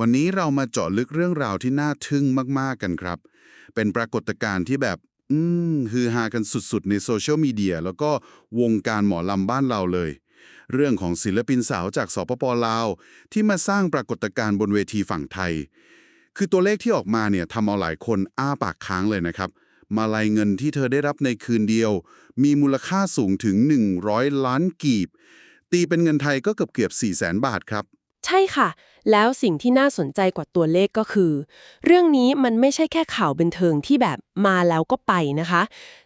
วันนี้เรามาเจาะลึกเรื่องราวที่น่าทึ่งมาก ๆ กันครับ เป็นปรากฏการณ์ที่แบบ อืมฮือฮากันสุด ๆ ในโซเชียลมีเดียแล้วก็วงการหมอลำบ้านเราเลย เรื่องของศิลปินสาวจากสปปลาว ที่มาสร้างปรากฏการณ์บนเวทีฝั่งไทย คือตัวเลขที่ออกมาเนี่ยทำเอาหลายคนอ้าปากค้างเลยนะครับมาลายเงินที่เธอได้รับในคืนเดียว มีมูลค่าสูงถึง 100 ล้านกีบ ตีเป็นเงินไทยก็เกือบเกือบ4 0 0 0 0 0 บาทครับ ใช่ค่ะ แล้วสิ่งที่น่าสนใจกว่าตัวเลขก็คือ เรื่องนี้มันไม่ใช่แค่ข่าวบันเทิงที่แบบมาแล้วก็ไปนะคะ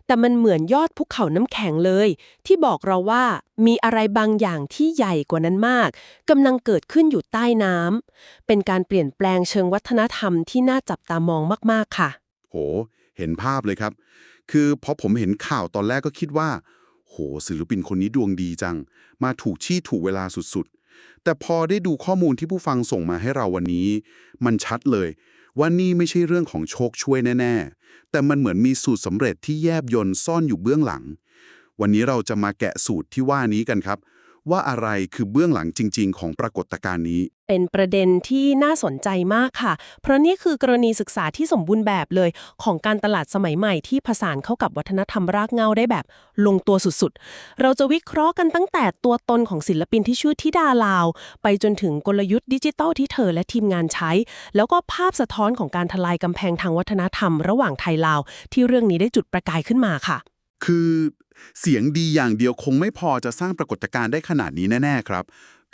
แต่มันเหมือนยอดภูเขาน้ำแข็งเลย ที่บอกเราว่ามีอะไรบางอย่างที่ใหญ่กว่านั้นมากกำลังเกิดขึ้นอยู่ใต้น้ำเป็นการเปลี่ยนแปลงเชิงวัฒนธรรมที่น่าจับตามองมากๆค่ะ โห เห็นภาพเลยครับ คือพอผมเห็นข่าวตอนแรกก็คิดว่า โหศิลปินคนนี้ดวงดีจัง มาถูกที่ถูกเวลาสุดๆ แต่พอได้ดูข้อมูลที่ผู้ฟังส่งมาให้เราวันนี้ มันชัดเลยว่านี่ไม่ใช่เรื่องของโชคช่วยแน่ ๆ แต่มันเหมือนมีสูตรสำเร็จที่แยบยนต์ซ่อนอยู่เบื้องหลัง วันนี้เราจะมาแกะสูตรที่ว่านี้กันครับ ว่าอะไรคือเบื้องหลังจริง ๆ ของปรากฏการณ์นี้ เป็นประเด็นที่น่าสนใจมากค่ะ เพราะนี่คือกรณีศึกษาที่สมบูรณ์แบบเลย ของการตลาดสมัยใหม่ที่ผสานเข้ากับวัฒนธรรมรากเหง้าได้แบบ ลงตัวสุดๆ เราจะวิเคราะห์กันตั้งแต่ตัวตนของศิลปินที่ชื่อธิดาลาว ไปจนถึงกลยุทธ์ดิจิทัลที่เธอและทีมงานใช้ แล้วก็ภาพสะท้อนของการทลายกำแพงทางวัฒนธรรม ระหว่างไทยลาว ที่เรื่องนี้ได้จุดประกายขึ้นมาค่ะ คือ เสียงดีอย่างเดียวคงไม่พอจะสร้างปรากฏการณ์ได้ขนาดนี้แน่ ๆ ครับ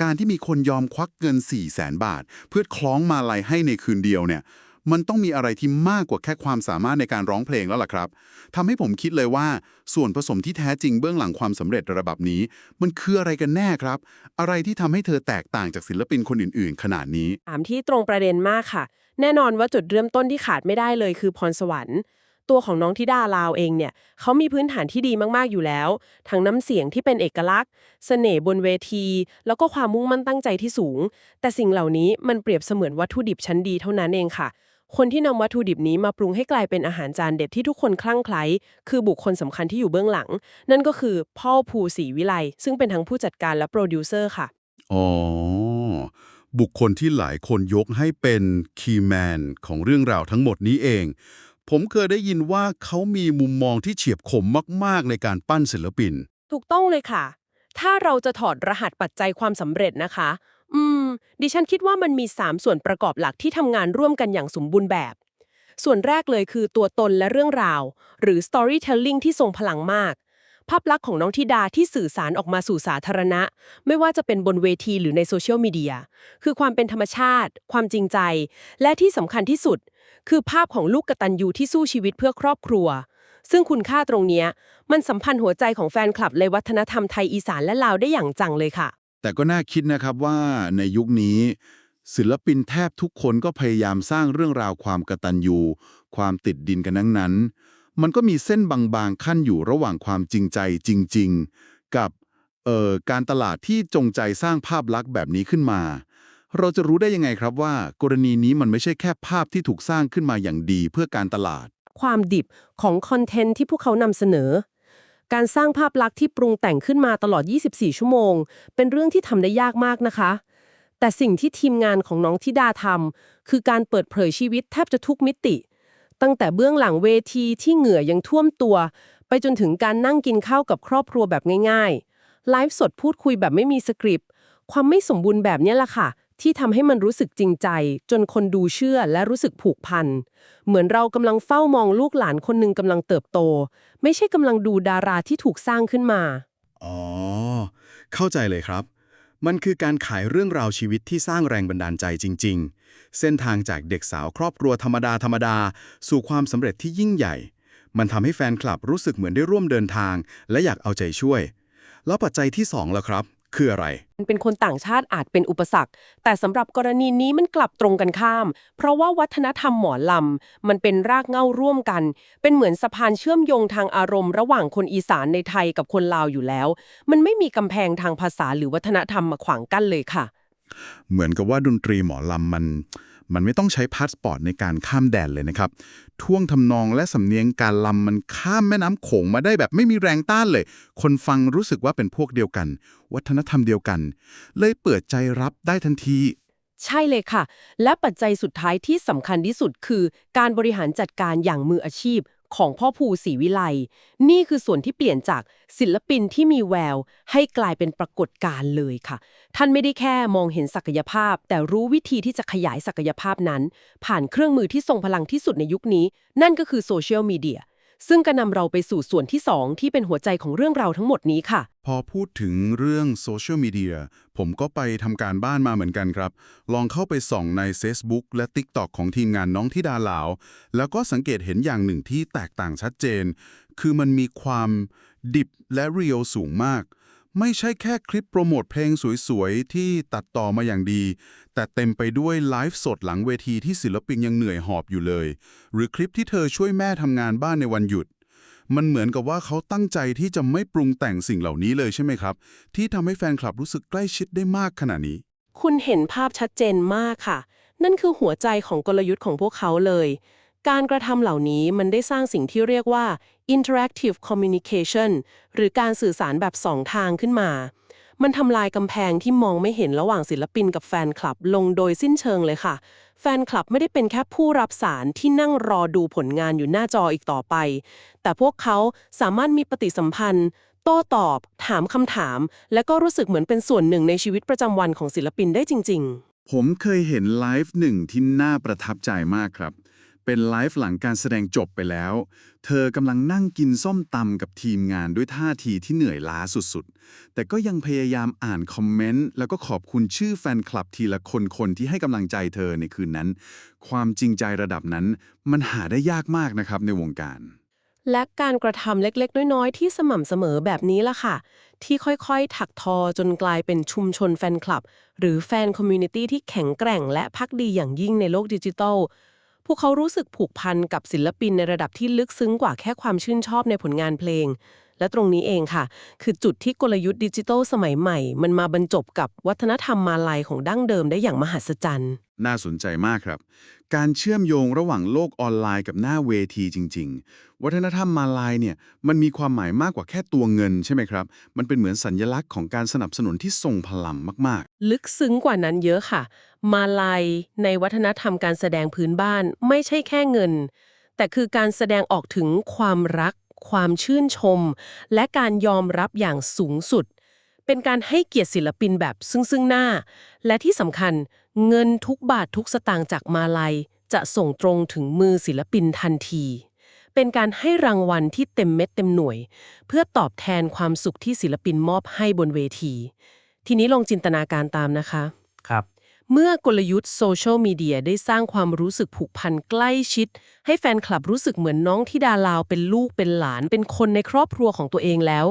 การที่มีคนยอมควักเงิน 4 0 0แสนบาท เพื่อคล้องมาลัยให้ในคืนเดียวเนี่ย มันต้องมีอะไรที่มากกว่าแค่ความสามารถในการร้องเพลงแล้วล่ะครับทำให้ผมคิดเลยว่า ส่วนผสมที่แท้จริงเบื้องหลังความสำเร็จระดับนี้ มันคืออะไรกันแน่ครับ อะไรที่ทำให้เธอแตกต่างจากศิลปินคนอื่น ๆ ขนาดนี้ถามที่ตรงประเด็นมากค่ะ แน่นอนว่าจุดเริ่มต้นที่ขาดไม่ได้เลยคือพรสวรรค์ ตัวของน้องธิดาลาวเองเนี่ยเขามีพื้นฐานที่ดีมากๆอยู่แล้ว ทั้งน้ำเสียงที่เป็นเอกลักษณ์ เสน่ห์บนเวที แล้วก็ความมุ่งมั่นตั้งใจที่สูง แต่สิ่งเหล่านี้มันเปรียบเสมือนวัตถุดิบชั้นดีเท่านั้นเองค่ะ คนที่นำวัตถุดิบนี้มาปรุงให้กลายเป็นอาหารจานเด็ดที่ทุกคนคลั่งไคล้คือบุคคลสำคัญที่อยู่เบื้องหลัง นั่นก็คือพ่อภูศรีวิไลซึ่งเป็นทั้งผู้จัดการและโปรดิวเซอร์ค่ะอ๋อบุคคลที่หลายคนยกให้เป็นคีย์แมนของเรื่องราวทั้งหมดนี้เอง ผมเคยได้ยินว่าเขามีมุมมองที่เฉียบคมมาก ๆ ในการปั้นศิลปิน ถูกต้องเลยค่ะ ถ้าเราจะถอดรหัสปัจจัยความสำเร็จนะคะ อืม ดิฉันคิดว่ามันมี 3 ส่วนประกอบหลักที่ทำงานร่วมกันอย่างสมบูรณ์แบบ ส่วนแรกเลยคือตัวตนและเรื่องราว หรือ storytelling ที่ทรงพลังมาก ภาพลักษณ์ของน้องธิดาที่สื่อสารออกมาสู่สาธารณะ ไม่ว่าจะเป็นบนเวทีหรือในโซเชียลมีเดีย คือความเป็นธรรมชาติ ความจริงใจ และที่สำคัญที่สุด คือภาพของลูกกตัญญูที่สู้ชีวิตเพื่อครอบครัว ซึ่งคุณค่าตรงเนี้ยมันสัมพันธ์หัวใจของแฟนคลับเลยวัฒนธรรมไทยอีสานและลาวได้อย่างจังเลยค่ะ แต่ก็น่าคิดนะครับว่าในยุคนี้ ศิลปินแทบทุกคนก็พยายามสร้างเรื่องราวความกตัญญู ความติดดินกันทั้งนั้น มันก็มีเส้นบางๆขั้นอยู่ระหว่างความจริงใจจริง ๆ กับเอ่อการตลาดที่จงใจสร้างภาพลักษณ์แบบนี้ขึ้นมา เราจะรู้ได้ยังไงครับว่า กรณีนี้มันไม่ใช่แค่ภาพที่ถูกสร้างขึ้นมาอย่างดีเพื่อการตลาด ความดิบของคอนเทนต์ที่พวกเขานำเสนอ การสร้างภาพลักษณ์ที่ปรุงแต่งขึ้นมาตลอด 24 ชั่วโมง เป็นเรื่องที่ทำได้ยากมากนะคะ แต่สิ่งที่ทีมงานของน้องธิดาทำคือการเปิดเผยชีวิตแทบจะทุกมิติ ตั้งแต่เบื้องหลังเวทีที่เหงื่อยังท่วมตัว ไปจนถึงการนั่งกินข้าวกับครอบครัวแบบง่ายๆไลฟ์สดพูดคุยแบบไม่มีสคริปต์ความไม่สมบูรณ์แบบเนี้ยแหละค่ะ ที่ทำให้มันรู้สึกจริงใจ จนคนดูเชื่อและรู้สึกผูกพัน เหมือนเรากำลังเฝ้ามองลูกหลานคนหนึ่งกำลังเติบโต ไม่ใช่กำลังดูดาราที่ถูกสร้างขึ้นมา อ๋อ เข้าใจเลยครับ มันคือการขายเรื่องราวชีวิตที่สร้างแรงบันดาลใจจริง ๆ เส้นทางจากเด็กสาวครอบครัวธรรมดาธรรมดา สู่ความสำเร็จที่ยิ่งใหญ่ มันทำให้แฟนคลับรู้สึกเหมือนได้ร่วมเดินทาง และอยากเอาใจช่วย แล้วปัจจัยที่สองล่ะครับ คืออะไร มันเป็นคนต่างชาติอาจเป็นอุปสรรค แต่สำหรับกรณีนี้มันกลับตรงกันข้าม เพราะว่าวัฒนธรรมหมอลำ มันเป็นรากเหง้าร่วมกัน เป็นเหมือนสะพานเชื่อมโยงทางอารมณ์ระหว่างคนอีสานในไทยกับคนลาวอยู่แล้ว มันไม่มีกำแพงทางภาษาหรือวัฒนธรรมมาขวางกั้นเลยค่ะ เหมือนกับว่าดนตรีหมอลำมัน มันไม่ต้องใช้พาสปอร์ตในการข้ามแดนเลยนะครับ ท่วงทำนองและสำเนียงการลำมันข้ามแม่น้ำโขงมาได้แบบไม่มีแรงต้านเลย คนฟังรู้สึกว่าเป็นพวกเดียวกัน วัฒนธรรมเดียวกัน เลยเปิดใจรับได้ทันที ใช่เลยค่ะ และปัจจัยสุดท้ายที่สำคัญที่สุดคือ การบริหารจัดการอย่างมืออาชีพ ของพ่อภูศรีวิไล นี่คือส่วนที่เปลี่ยนจากศิลปินที่มีแวว ให้กลายเป็นปรากฏการณ์เลยค่ะ ท่านไม่ได้แค่มองเห็นศักยภาพ แต่รู้วิธีที่จะขยายศักยภาพนั้น ผ่านเครื่องมือที่ทรงพลังที่สุดในยุคนี้ นั่นก็คือโซเชียลมีเดีย ซึ่งก็นำเราไปสู่ส่วนที่สองที่เป็นหัวใจของเรื่องราวทั้งหมดนี้ค่ะ พอพูดถึงเรื่องโซเชียลมีเดียผมก็ไปทำการบ้านมาเหมือนกันครับ ลองเข้าไปส่องใน Facebook และ TikTok ของทีมงานน้องทิดาหลาว แล้วก็สังเกตเห็นอย่างหนึ่งที่แตกต่างชัดเจน คือมันมีความดิบและเรียลสูงมาก ไม่ใช่แค่คลิปโปรโมทเพลงสวยๆ ที่ตัดต่อมาอย่างดี แต่เต็มไปด้วยไลฟ์สดหลังเวทีที่ศิลปินยังเหนื่อยหอบอยู่เลย หรือคลิปที่เธอช่วยแม่ทำงานบ้านในวันหยุด มันเหมือนกับว่าเขาตั้งใจที่จะไม่ปรุงแต่งสิ่งเหล่านี้เลยใช่ไหมครับ ที่ทำให้แฟนคลับรู้สึกใกล้ชิดได้มากขนาดนี้ คุณเห็นภาพชัดเจนมากค่ะ นั่นคือหัวใจของกลยุทธ์ของพวกเขาเลย การกระทำเหล่านี้มันได้สร้างสิ่งที่เรียกว่า interactive communication หรือการสื่อสารแบบสองทางขึ้นมา มันทำลายกำแพงที่มองไม่เห็นระหว่างศิลปินกับแฟนคลับลงโดยสิ้นเชิงเลยค่ะ แฟนคลับไม่ได้เป็นแค่ผู้รับสารที่นั่งรอดูผลงานอยู่หน้าจออีกต่อไป แต่พวกเขาสามารถมีปฏิสัมพันธ์ โต้ตอบ ถามคำถาม และก็รู้สึกเหมือนเป็นส่วนหนึ่งในชีวิตประจำวันของศิลปินได้จริง ๆ ผมเคยเห็นไลฟ์หนึ่งที่น่าประทับใจมากครับ เป็นไลฟ์หลังการแสดงจบไปแล้ว เธอกำลังนั่งกินส้มตำกับทีมงานด้วยท่าทีที่เหนื่อยล้าสุดๆ แต่ก็ยังพยายามอ่านคอมเมนต์ แล้วก็ขอบคุณชื่อแฟนคลับทีละคนคนที่ให้กำลังใจเธอในคืนนั้น ความจริงใจระดับนั้นมันหาได้ยากมากนะครับในวงการ และการกระทำเล็กๆ น้อยๆ ที่สม่ำเสมอแบบนี้ล่ะค่ะ ที่ค่อยๆ ถักทอจนกลายเป็นชุมชนแฟนคลับ หรือแฟนคอมมูนิตี้ที่แข็งแกร่ง และพักดีอย่างยิ่งในโลกดิจิทัล พวกเขารู้สึกผูกพันกับศิลปินในระดับที่ลึกซึ้งกว่าแค่ความชื่นชอบในผลงานเพลง และตรงนี้เองค่ะ คือจุดที่กลยุทธ์ดิจิทัลสมัยใหม่ มันมาบรรจบกับวัฒนธรรมมาลายของดั้งเดิมได้อย่างมหัศจรรย์ น่าสนใจมากครับ การเชื่อมโยงระหว่างโลกออนไลน์กับหน้าเวทีจริง ๆ วัฒนธรรมมาลายเนี่ยมันมีความหมายมากกว่าแค่ตัวเงินใช่ไหมครับ มันเป็นเหมือนสัญญลักษณ์ของการสนับสนุนที่ทรงพลังมากลึกซึ้งกว่านั้นเยอะค่ะ มาลายในวัฒนธรรมการแสดงพื้นบ้านไม่ใช่แค่เงิน แต่คือการแสดงออกถึงความรัก ความชื่นชม และการยอมรับอย่างสูงสุด เป็นการให้เกียรติศิลปินแบบซึ่งซึ่งหน้า และที่สำคัญเงินทุกบาททุกสตางค์จากมาลายจะส่งตรงถึงมือศิลปินทันที เป็นการให้รางวัลที่เต็มเม็ดเต็มหน่วย เพื่อตอบแทนความสุขที่ศิลปินมอบให้บนเวที ทีนี้ลองจินตนาการตามนะคะ ครับ เมื่อกลยุทธ์โซเชียลมีเดียได้สร้างความรู้สึกผูกพันใกล้ชิด ให้แฟนคลับรู้สึกเหมือนน้องที่ดาลาวเป็นลูกเป็นหลาน เป็นคนในครอบครัวของตัวเองแล้ว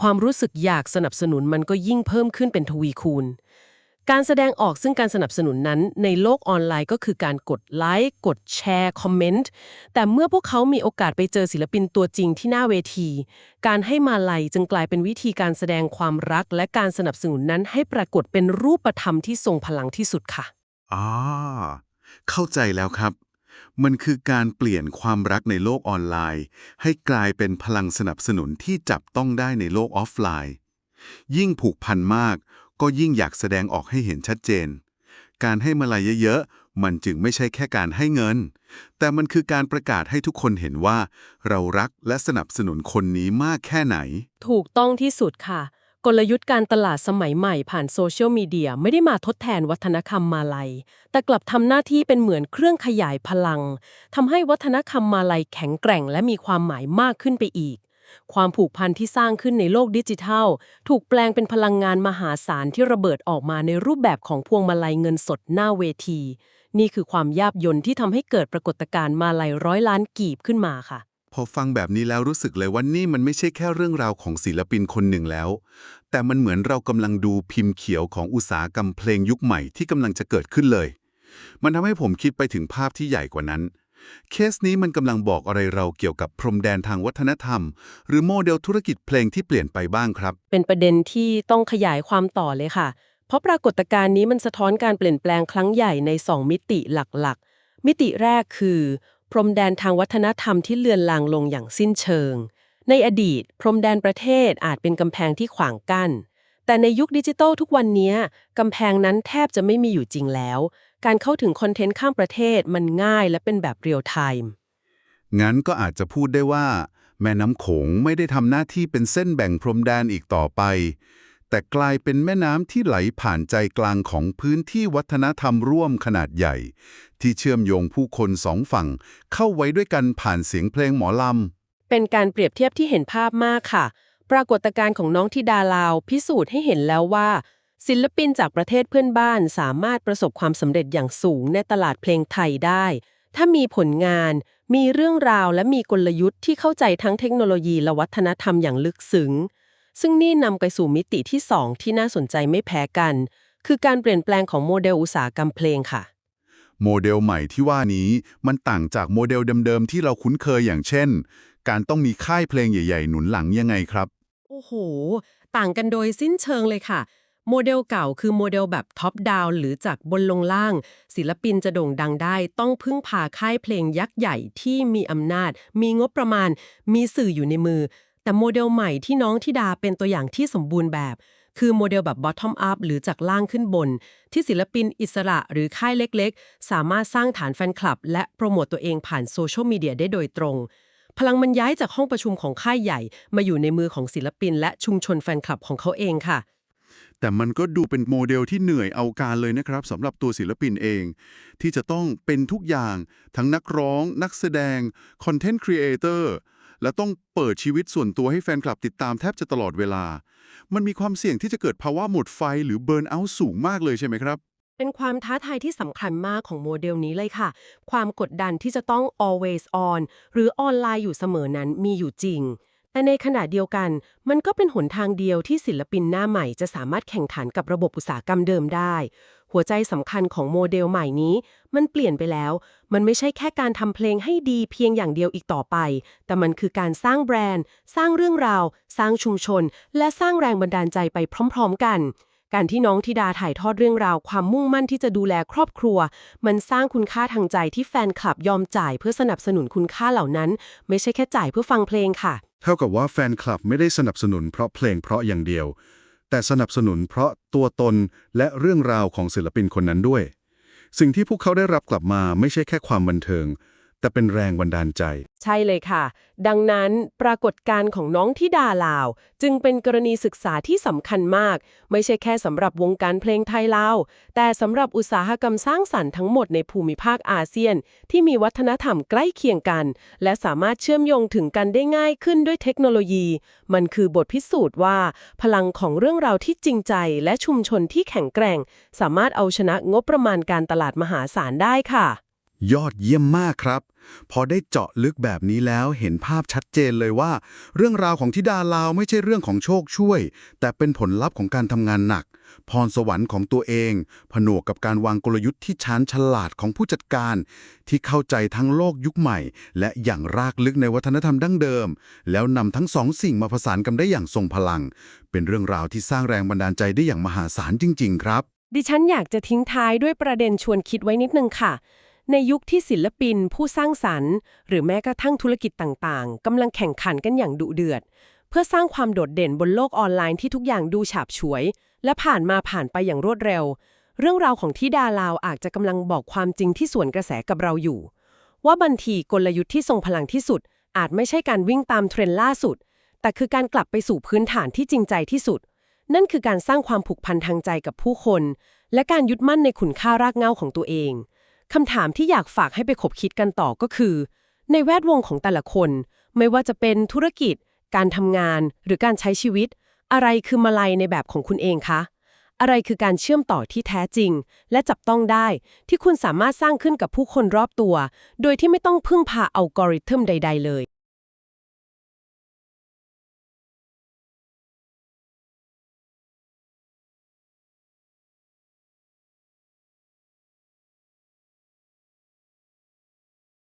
ความรู้สึกอยากสนับสนุนมันก็ยิ่งเพิ่มขึ้นเป็นทวีคูณ การแสดงออกซึ่งการสนับสนุนนั้นในโลกออนไลน์ก็คือการกดไลค์กดแชร์คอมเมนต์แต่เมื่อพวกเขามีโอกาสไปเจอศิลปินตัวจริงที่หน้าเวที การให้มาลัยจึงกลายเป็นวิธีการแสดงความรัก และการสนับสนุนนั้นให้ปรากฏเป็นรูปธรรมที่ทรงพลังที่สุดค่ะอ่าเข้าใจแล้วครับ มันคือการเปลี่ยนความรักในโลกออนไลน์ ให้กลายเป็นพลังสนับสนุนที่จับต้องได้ในโลกออฟไลน์ ยิ่งผูกพันมาก ก็ยิ่งอยากแสดงออกให้เห็นชัดเจน การให้มาลัยเยอะๆ มันจึงไม่ใช่แค่การให้เงิน แต่มันคือการประกาศให้ทุกคนเห็นว่า เรารักและสนับสนุนคนนี้มากแค่ไหน ถูกต้องที่สุดค่ะ กลยุทธ์การตลาดสมัยใหม่ผ่านโซเชียลมีเดียไม่ได้มาทดแทนวัฒนธรรมมาลัย แต่กลับทำหน้าที่เป็นเหมือนเครื่องขยายพลังทำให้วัฒนธรรมมาลัยแข็งแกร่งและมีความหมายมากขึ้นไปอีก ความผูกพันที่สร้างขึ้นในโลกดิจิทัล ถูกแปลงเป็นพลังงานมหาศาลที่ระเบิดออกมาในรูปแบบของพวงมาลัยเงินสดหน้าเวที นี่คือความยาบยนที่ทำให้เกิดปรากฏการณ์มาลัยร้อยล้านกีบขึ้นมาค่ะ พอฟังแบบนี้แล้วรู้สึกเลยว่านี่มันไม่ใช่แค่เรื่องราวของศิลปินคนหนึ่งแล้ว แต่มันเหมือนเรากำลังดูพิมพ์เขียวของอุตสาหกรรมเพลงยุคใหม่ที่กำลังจะเกิดขึ้นเลย มันทำให้ผมคิดไปถึงภาพที่ใหญ่กว่านั้น เคสนี้มันกำลังบอกอะไรเราเกี่ยวกับพรมแดนทางวัฒนธรรม หรือโมเดลธุรกิจเพลงที่เปลี่ยนไปบ้างครับ เป็นประเด็นที่ต้องขยายความต่อเลยค่ะ เพราะปรากฏการณ์นี้มันสะท้อนการเปลี่ยนแปลงครั้งใหญ่ใน 2 มิติหลักๆ มิติแรกคือ พรมแดนทางวัฒนธรรมที่เลือนลางลงอย่างสิ้นเชิง ในอดีต พรมแดนประเทศอาจเป็นกำแพงที่ขวางกั้นแต่ในยุคดิจิทัลทุกวันนี้กำแพงนั้นแทบจะไม่มีอยู่จริงแล้ว การเข้าถึงคอนเทนต์ข้ามประเทศมันง่ายและเป็นแบบเรียลไทม์งั้นก็อาจจะพูดได้ว่า แม่น้ำโขงไม่ได้ทำหน้าที่เป็นเส้นแบ่งพรมแดนอีกต่อไป แต่กลายเป็นแม่น้ำที่ไหลผ่านใจกลางของพื้นที่วัฒนธรรมร่วมขนาดใหญ่ ที่เชื่อมโยงผู้คนสองฝั่ง เข้าไว้ด้วยกันผ่านเสียงเพลงหมอลำ เป็นการเปรียบเทียบที่เห็นภาพมากค่ะ ปรากฏการณ์ของน้องธิดาลาว พิสูจน์ให้เห็นแล้วว่า ศิลปินจากประเทศเพื่อนบ้านสามารถประสบความสำเร็จอย่างสูงในตลาดเพลงไทยได้ ถ้ามีผลงาน มีเรื่องราวและมีกลยุทธ์ที่เข้าใจทั้งเทคโนโลยีและวัฒนธรรมอย่างลึกซึ้ง ซึ่งนี่นำไปสู่มิติที่2ที่น่าสนใจไม่แพ้กัน คือการเปลี่ยนแปลงของโมเดลอุตสาหกรรมเพลงค่ะ โมเดลใหม่ที่ว่านี้มันต่างจากโมเดลเดิมๆที่เราคุ้นเคยอย่างเช่น การต้องมีค่ายเพลงใหญ่ ๆ หนุนหลังยังไงครับ โอ้โห ต่างกันโดยสิ้นเชิงเลยค่ะ โมเดลเก่าคือโมเดลแบบท็อปดาวหรือจากบนลงล่าง ศิลปินจะโด่งดังได้ ต้องพึ่งพาค่ายเพลงยักษ์ใหญ่ที่มีอำนาจ มีงบประมาณ มีสื่ออยู่ในมือ แต่โมเดลใหม่ที่น้องธิดาเป็นตัวอย่างที่สมบูรณ์แบบ คือโมเดลแบบ bottom up หรือจากล่างขึ้นบน ที่ศิลปินอิสระหรือค่ายเล็กๆ สามารถสร้างฐานแฟนคลับ และโปรโมตตัวเองผ่านโซเชียลมีเดียได้โดยตรงพลังมันย้ายจากห้องประชุมของค่ายใหญ่ มาอยู่ในมือของศิลปิน และชุมชนแฟนคลับของเขาเองค่ะ แต่มันก็ดูเป็นโมเดลที่เหนื่อยเอาการเลยนะครับสำหรับตัวศิลปินเอง ที่จะต้องเป็นทุกอย่าง ทั้งนักร้อง นักแสดง คอนเทนต์ครีเอเตอร์ และต้องเปิดชีวิตส่วนตัวให้แฟนคลับติดตามแทบจะตลอดเวลา มันมีความเสี่ยงที่จะเกิดภาวะหมดไฟหรือเบิร์นเอาท์สูงมากเลยใช่ไหมครับ เป็นความท้าทายที่สำคัญมากของโมเดลนี้เลยค่ะ ความกดดันที่จะต้อง always on หรือออนไลน์อยู่เสมอนั้นมีอยู่จริง แต่ในขณะเดียวกัน มันก็เป็นหนทางเดียวที่ศิลปินหน้าใหม่จะสามารถแข่งขันกับระบบอุตสาหกรรมเดิมได้ หัวใจสำคัญของโมเดลใหม่นี้ มันเปลี่ยนไปแล้ว มันไม่ใช่แค่การทำเพลงให้ดีเพียงอย่างเดียวอีกต่อไป แต่มันคือการสร้างแบรนด์ สร้างเรื่องราว สร้างชุมชน และสร้างแรงบันดาลใจไปพร้อม ๆ กันการที่น้องธิดาถ่ายทอดเรื่องราวความมุ่งมั่นที่จะดูแลครอบครัว มันสร้างคุณค่าทางใจที่แฟนคลับยอมจ่ายเพื่อสนับสนุนคุณค่าเหล่านั้น ไม่ใช่แค่จ่ายเพื่อฟังเพลงค่ะ ท่ากับว่าแฟนคลับไม่ได้สนับสนุนเพราะเพลงเพราะอย่างเดียว แต่สนับสนุนเพราะตัวตนและเรื่องราวของศิลปินคนนั้นด้วย สิ่งที่พวกเขาได้รับกลับมาไม่ใช่แค่ความบันเทิง แต่เป็นแรงบันดาลใจ ใช่เลยค่ะ ดังนั้นปรากฏการณ์ของน้องธิดาลาว จึงเป็นกรณีศึกษาที่สำคัญมาก ไม่ใช่แค่สำหรับวงการเพลงไทยลาว แต่สำหรับอุตสาหกรรมสร้างสรรค์ทั้งหมดในภูมิภาคอาเซียน ที่มีวัฒนธรรมใกล้เคียงกัน และสามารถเชื่อมโยงถึงกันได้ง่ายขึ้นด้วยเทคโนโลยี มันคือบทพิสูจน์ว่า พลังของเรื่องราวที่จริงใจ และชุมชนที่แข็งแกร่ง สามารถเอาชนะงบประมาณการตลาดมหาศาลได้ค่ะ ยอดเยี่ยมมากครับ พอได้เจาะลึกแบบนี้แล้วเห็นภาพชัดเจนเลยว่า เรื่องราวของทิดาลาวไม่ใช่เรื่องของโชคช่วย แต่เป็นผลลัพธ์ของการทำงานหนัก พรสวรรค์ของตัวเอง ผนวกกับการวางกลยุทธ์ที่ชาญฉลาดของผู้จัดการ ที่เข้าใจทั้งโลกยุคใหม่ และอย่างรากลึกในวัฒนธรรมดั้งเดิม แล้วนำทั้งสองสิ่งมาผสานกันได้อย่างทรงพลัง เป็นเรื่องราวที่สร้างแรงบันดาลใจได้อย่างมหาศาลจริง ๆ ครับ ดิฉันอยากจะทิ้งท้ายด้วยประเด็นชวนคิดไว้นิดนึงค่ะ ในยุคที่ศิลปิน ผู้สร้างสรรค์ หรือแม้กระทั่งธุรกิจต่างๆกำลังแข่งขันกันอย่างดุเดือด เพื่อสร้างความโดดเด่นบนโลกออนไลน์ที่ทุกอย่างดูฉาบฉวย และผ่านมาผ่านไปอย่างรวดเร็ว เรื่องราวของที่ดาลาวอาจจะกำลังบอกความจริงที่สวนกระแสกับเราอยู่ ว่าบางทีกลยุทธ์ที่ทรงพลังที่สุด อาจไม่ใช่การวิ่งตามเทรนด์ล่าสุด แต่คือการกลับไปสู่พื้นฐานที่จริงใจที่สุด นั่นคือการสร้างความผูกพันทางใจกับผู้คน และการยึดมั่นในคุณค่ารากเหง้าของตัวเอง คำถามที่อยากฝากให้ไปคบคิดกันต่อก็คือ ในแวดวงของแต่ละคน ไม่ว่าจะเป็นธุรกิจ การทำงาน หรือการใช้ชีวิต อะไรคือมาลัยในแบบของคุณเองคะ อะไรคือการเชื่อมต่อที่แท้จริง และจับต้องได้ ที่คุณสามารถสร้างขึ้นกับผู้คนรอบตัว โดยที่ไม่ต้องพึ่งพาอัลกอริทึมใด ๆ เลย